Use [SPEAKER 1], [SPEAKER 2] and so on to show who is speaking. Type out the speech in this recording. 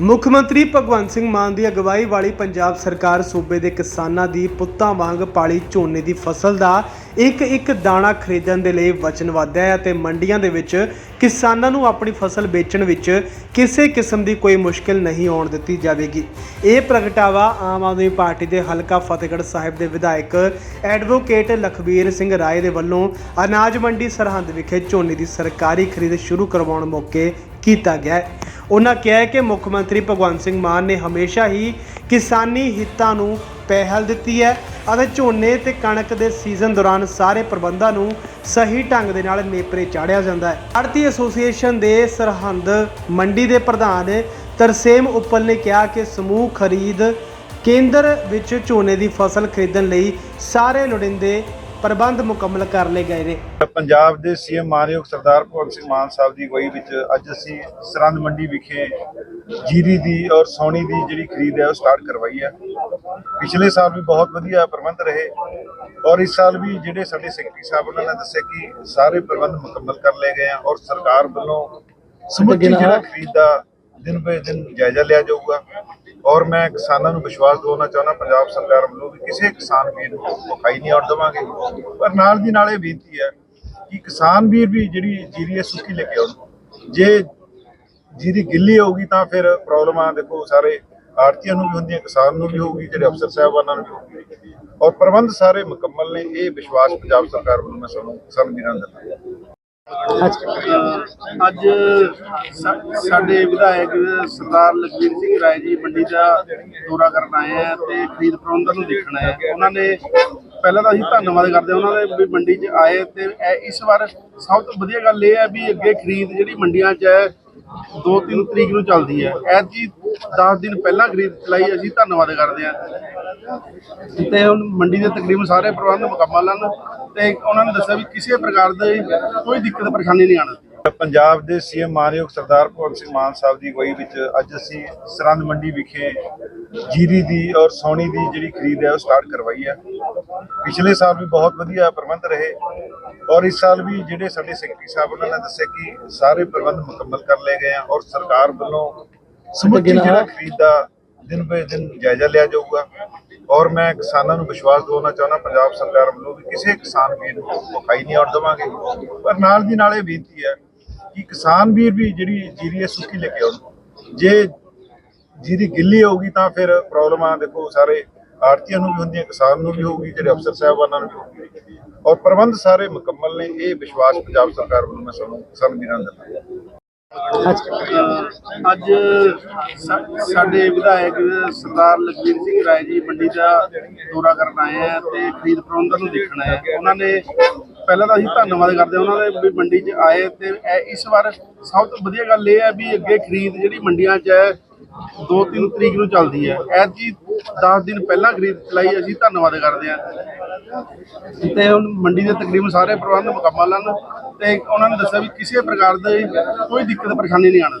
[SPEAKER 1] ਮੁੱਖ ਮੰਤਰੀ ਭਗਵੰਤ ਸਿੰਘ ਮਾਨ ਦੀ ਅਗਵਾਈ ਵਾਲੀ ਪੰਜਾਬ ਸਰਕਾਰ ਸੂਬੇ ਦੇ ਕਿਸਾਨਾਂ ਦੀ ਪੁੱਤਾਂ ਵਾਂਗ ਪਾਲੀ ਝੋਨੇ ਦੀ ਫਸਲ ਦਾ ਇੱਕ ਇੱਕ ਦਾਣਾ ਖਰੀਦਣ ਦੇ ਲਈ ਵਚਨਬੱਧ ਹੈ ਅਤੇ ਮੰਡੀਆਂ ਦੇ ਵਿੱਚ ਕਿਸਾਨਾਂ ਨੂੰ ਆਪਣੀ ਫਸਲ ਵੇਚਣ ਵਿੱਚ ਕਿਸੇ ਕਿਸਮ ਦੀ ਕੋਈ ਮੁਸ਼ਕਲ ਨਹੀਂ ਆਉਣ ਦਿੱਤੀ ਜਾਵੇਗੀ। ਇਹ ਪ੍ਰਗਟਾਵਾ ਆਮ ਆਦਮੀ ਪਾਰਟੀ ਦੇ ਹਲਕਾ ਫਤਿਹਗੜ੍ਹ ਸਾਹਿਬ ਦੇ ਵਿਧਾਇਕ ਐਡਵੋਕੇਟ ਲਖਬੀਰ ਸਿੰਘ ਰਾਏ ਦੇ ਵੱਲੋਂ ਅਨਾਜ ਮੰਡੀ ਸਰਹੰਦ ਵਿਖੇ ਝੋਨੇ ਦੀ ਸਰਕਾਰੀ ਖਰੀਦ ਸ਼ੁਰੂ ਕਰਵਾਉਣ ਮੌਕੇ ਕੀਤਾ ਗਿਆ ਹੈ। ਉਹਨਾਂ ਕਿਹਾ ਕਿ ਮੁੱਖ ਮੰਤਰੀ ਭਗਵੰਤ ਸਿੰਘ ਮਾਨ ਨੇ ਹਮੇਸ਼ਾ ਹੀ ਕਿਸਾਨੀ ਹਿੱਤਾਂ ਨੂੰ ਪਹਿਲ ਦਿੱਤੀ ਹੈ ਅਤੇ ਝੋਨੇ ਤੇ ਕਣਕ ਦੇ ਸੀਜ਼ਨ ਦੌਰਾਨ ਸਾਰੇ ਪ੍ਰਬੰਧਾਂ ਨੂੰ ਸਹੀ ਢੰਗ ਦੇ ਨਾਲ ਨੇਪਰੇ ਚਾੜਿਆ ਜਾਂਦਾ ਹੈ। ਆੜਤੀ ਐਸੋਸੀਏਸ਼ਨ ਦੇ ਸਰਹੰਦ ਮੰਡੀ ਦੇ ਪ੍ਰਧਾਨ ਤਰਸੇਮ ਉੱਪਲ ਨੇ ਕਿਹਾ ਕਿ ਸਮੂਹ ਖਰੀਦ ਕੇਂਦਰ ਵਿੱਚ ਝੋਨੇ ਦੀ ਫਸਲ ਖਰੀਦਣ ਲਈ ਸਾਰੇ ਲੋੜੀਂਦੇ ਪ੍ਰਬੰਧ ਮੁਕੰਮਲ ਕਰ ਲਏ ਗਏ ਨੇ।
[SPEAKER 2] ਪੰਜਾਬ ਦੇ ਸੀਐਮ ਮਾਨਯੋਗ ਸਰਦਾਰ ਭਗਵੰਤ ਸਿੰਘ ਮਾਨ ਸਾਹਿਬ ਦੀ ਅਗਵਾਈ ਵਿੱਚ ਅੱਜ ਅਸੀਂ ਸਰੰਦ ਮੰਡੀ ਵਿਖੇ ਜੀਰੀ ਦੀ ਔਰ ਸੌਣੀ ਦੀ ਜਿਹੜੀ ਖਰੀਦ ਹੈ ਉਹ ਸਟਾਰਟ ਕਰਵਾਈ ਹੈ। ਪਿਛਲੇ ਸਾਲ ਵੀ ਬਹੁਤ ਵਧੀਆ ਪ੍ਰਬੰਧ ਰਹੇ ਔਰ ਇਸ ਸਾਲ ਵੀ ਜਿਹੜੇ ਸਾਡੇ ਸੈਕਟਰੀ ਸਾਹਿਬ ਉਹਨਾਂ ਨੇ ਦੱਸਿਆ ਕਿ ਸਾਰੇ ਪ੍ਰਬੰਧ ਮੁਕੰਮਲ ਕਰ ਲਏ ਗਏ ਆ ਔਰ ਸਰਕਾਰ ਵੱਲੋਂ ਸਮੁੱਚੀ ਜਿਹੜਾ ਖਰੀਦ ਦਾ ਦਿਨ ਬੇ ਦਿਨ ਜਾਇਜ਼ਾ ਲਿਆ ਜਾਊਗਾ। ਔਰ ਮੈਂ ਕਿਸਾਨਾਂ ਨੂੰ ਵਿਸ਼ਵਾਸ ਦਿਵਾਉਣਾ ਚਾਹੁੰਦਾ, ਪੰਜਾਬ ਸਰਕਾਰ ਵੱਲੋਂ ਵੀ ਕਿਸੇ ਕਿਸਾਨ ਵੀਰ ਨੂੰ ਭੁਖਾਈ ਨਹੀਂ ਆਉਣ ਦੇਵਾਂਗੇ। ਪਰ ਨਾਲ ਦੀ ਨਾਲ ਇਹ ਬੇਨਤੀ ਹੈ ਕਿ ਕਿਸਾਨ ਵੀਰ ਵੀ ਜਿਹੜੀ ਜੀਰੀ ਹੈ ਸੁੱਕੀ ਲੈ ਕੇ ਆਉਣ। ਜੇ ਜੀਰੀ ਗਿੱਲੀ ਹੋਊਗੀ ਤਾਂ ਫਿਰ ਪ੍ਰੋਬਲਮਾਂ ਦੇਖੋ ਸਾਰੇ ਆੜਤੀਆਂ ਨੂੰ ਵੀ ਹੁੰਦੀਆਂ, ਕਿਸਾਨ ਨੂੰ ਵੀ ਹੋਊਗੀ, ਜਿਹੜੇ ਅਫਸਰ ਸਾਹਿਬਾਨਾਂ ਨੂੰ ਵੀ ਹੋਊਗੀ। ਔਰ ਪ੍ਰਬੰਧ ਸਾਰੇ ਮੁਕੰਮਲ ਨੇ, ਇਹ ਵਿਸ਼ਵਾਸ ਪੰਜਾਬ ਸਰਕਾਰ ਵੱਲੋਂ ਮੈਂ ਸਾਨੂੰ ਕਿਸਾਨ ਵੀਰਾਂ ਨੂੰ
[SPEAKER 3] ਅੱਜ ਸਾਡੇ ਵਿਧਾਇਕ ਸਰਦਾਰ ਲਖਵੀਰ ਸਿੰਘ ਰਾਏ ਜੀ ਮੰਡੀ ਦਾ ਦੌਰਾ ਕਰਨ ਆਏ ਆ ਤੇ ਖਰੀਦ ਪ੍ਰਬੰਧਾਂ ਨੂੰ ਦੇਖਣ ਆਏ ਆ। ਉਹਨਾਂ ਨੇ ਪਹਿਲਾਂ ਤਾਂ ਅਸੀਂ ਧੰਨਵਾਦ ਕਰਦੇ ਉਹਨਾਂ ਦੇ ਵੀ ਮੰਡੀ 'ਚ ਆਏ ਤੇ ਇਸ ਵਾਰ ਸਭ ਤੋਂ ਵਧੀਆ ਗੱਲ ਇਹ ਹੈ ਵੀ ਅੱਗੇ ਖਰੀਦ ਜਿਹੜੀ ਮੰਡੀਆਂ 'ਚ ਹੈ 2-3 ਤਰੀਕ ਨੂੰ ਚੱਲਦੀ ਹੈ। ਐਤਕੀ 10 ਦਿਨ ਪਹਿਲਾਂ ਖਰੀਦ ਚਲਾਈ ਅਸੀਂ ਧੰਨਵਾਦ ਕਰਦੇ ਹਾਂ। ਤੇ ਹੁਣ ਮੰਡੀ ਦੇ ਤਕਰੀਬਨ ਸਾਰੇ ਪ੍ਰਬੰਧ ਮੁਕੰਮਲ ਹਨ। ਤੇ ਉਹਨਾਂ ਨੇ ਦੱਸਿਆ ਵੀ ਕਿਸੇ ਪ੍ਰਕਾਰ ਦੀ ਕੋਈ ਦਿੱਕਤ, ਪਰੇਸ਼ਾਨੀ ਨਹੀਂ ਆਉਣੀ
[SPEAKER 2] ਪੰਜਾਬ ਦੇ ਸੀਐਮ ਮਾਨਯੋਗ ਸਰਦਾਰ ਭਗਵੰਤ ਸਿੰਘ ਮਾਨ ਸਾਹਿਬ ਦੀ ਅਗਵਾਈ ਵਿੱਚ ਅੱਜ ਅਸੀਂ ਸਰੰਦ ਮੰਡੀ ਵਿਖੇ ਜੀਰੀ ਦੀ ਔਰ ਸੌਣੀ ਦੀ ਜਿਹੜੀ ਖਰੀਦ ਹੈ ਉਹ ਸਟਾਰਟ ਕਰਵਾਈ ਹੈ। ਪਿਛਲੇ ਸਾਲ ਵੀ ਬਹੁਤ ਵਧੀਆ ਪ੍ਰਬੰਧ ਰਹੇ ਔਰ ਇਸ ਸਾਲ ਵੀ ਜਿਹੜੇ ਸਾਡੇ ਸੈਕਟਰੀ ਸਾਹਿਬ ਉਹਨਾਂ ਨੇ ਦੱਸਿਆ ਕਿ ਸਾਰੇ ਪ੍ਰਬੰਧ ਮੁਕੰਮਲ ਕਰ ਲਏ ਗਏ ਆ ਔਰ ਸਰਕਾਰ ਵੱਲੋਂ ਸਮੁੱਚੀ ਜਿਹੜਾ ਖਰੀਦ ਦਾ ਦਿਨ ਬੇ ਦਿਨ ਜਾਇਜ਼ਾ ਲਿਆ ਜਾਊਗਾ। ਔਰ ਮੈਂ ਕਿਸਾਨਾਂ ਨੂੰ ਵਿਸ਼ਵਾਸ ਦਿਵਾਉਣਾ ਚਾਹੁੰਦਾ, ਪੰਜਾਬ ਸਰਕਾਰ ਵੱਲੋਂ ਵੀ ਕਿਸੇ ਕਿਸਾਨ ਵੀਰ ਨੂੰ ਭੁਖਾਈ ਨਹੀਂ ਆਉਣ ਦੇਵਾਂਗੇ। ਪਰ ਨਾਲ ਦੀ ਨਾਲ ਇਹ ਬੇਨਤੀ ਹੈ ਕਿ ਕਿਸਾਨ ਵੀਰ ਵੀ ਜਿਹੜੀ ਜੀਰੀ ਸੁੱਕੀ ਲੈ ਕੇ ਆਉਣ। ਜੇ ਜੀਰੀ ਗਿੱਲੀ ਹੋਊਗੀ ਤਾਂ ਫਿਰ ਪ੍ਰੋਬਲਮ ਆ, ਦੇਖੋ ਸਾਰੇ ਆੜਤੀਆਂ ਨੂੰ ਵੀ ਹੁੰਦੀਆਂ, ਕਿਸਾਨ ਨੂੰ ਵੀ ਹੋਊਗੀ, ਜਿਹੜੇ ਅਫਸਰ ਸਾਹਿਬਾਨਾਂ ਨੂੰ ਵੀ ਹੋਊਗੀ। ਔਰ ਪ੍ਰਬੰਧ ਸਾਰੇ ਮੁਕੰਮਲ ਨੇ, ਇਹ ਵਿਸ਼ਵਾਸ ਪੰਜਾਬ ਸਰਕਾਰ ਵੱਲੋਂ ਮੈਂ ਸਾਨੂੰ ਕਿਸਾਨ ਵੀਰਾਂ ਨੂੰ ਦਿੰਦਾ।
[SPEAKER 3] ਅੱਜ ਸਾਡੇ ਵਿਧਾਇਕ ਸਰਦਾਰ ਲਖਵੀਰ ਸਿੰਘ ਰਾਏ ਜੀ ਮੰਡੀ ਦਾ ਦੌਰਾ ਕਰਨ ਆਏ ਆ ਤੇ ਖਰੀਦ ਪ੍ਰਬੰਧਨ ਨੂੰ ਦੇਖਣ ਆਏ ਆ। ਉਹਨਾਂ ਨੇ ਪਹਿਲਾਂ ਤਾਂ ਅਸੀਂ ਧੰਨਵਾਦ ਕਰਦੇ ਹਾਂ ਉਹਨਾਂ ਦੇ ਵੀ ਮੰਡੀ 'ਚ ਆਏ ਤੇ ਇਹ- ਇਸ ਵਾਰ ਸਭ ਤੋਂ ਵਧੀਆ ਗੱਲ ਇਹ ਹੈ ਵੀ ਅੱਗੇ ਖਰੀਦ ਜਿਹੜੀ ਮੰਡੀਆਂ 'ਚ ਹੈ 2-3 ਤਰੀਕ ਨੂੰ ਚੱਲਦੀ ਹੈ। ਐਤਕੀ 10 ਦਿਨ ਪਹਿਲਾਂ ਖਰੀਦ ਚਲਾਈ ਅਸੀਂ ਧੰਨਵਾਦ ਕਰਦੇ ਹਾਂ। ਤੇ ਹੁਣ ਮੰਡੀ ਦੇ ਤਕਰੀਬਨ ਸਾਰੇ ਪ੍ਰਬੰਧ ਮੁਕੰਮਲ ਹਨ ਤੇ ਉਹਨਾਂ ਨੇ ਦੱਸਿਆ ਵੀ ਕਿਸੇ ਪ੍ਰਕਾਰ ਦੀ ਕੋਈ ਦਿੱਕਤ, ਪਰੇਸ਼ਾਨੀ ਨਹੀਂ ਆਉਣੀ।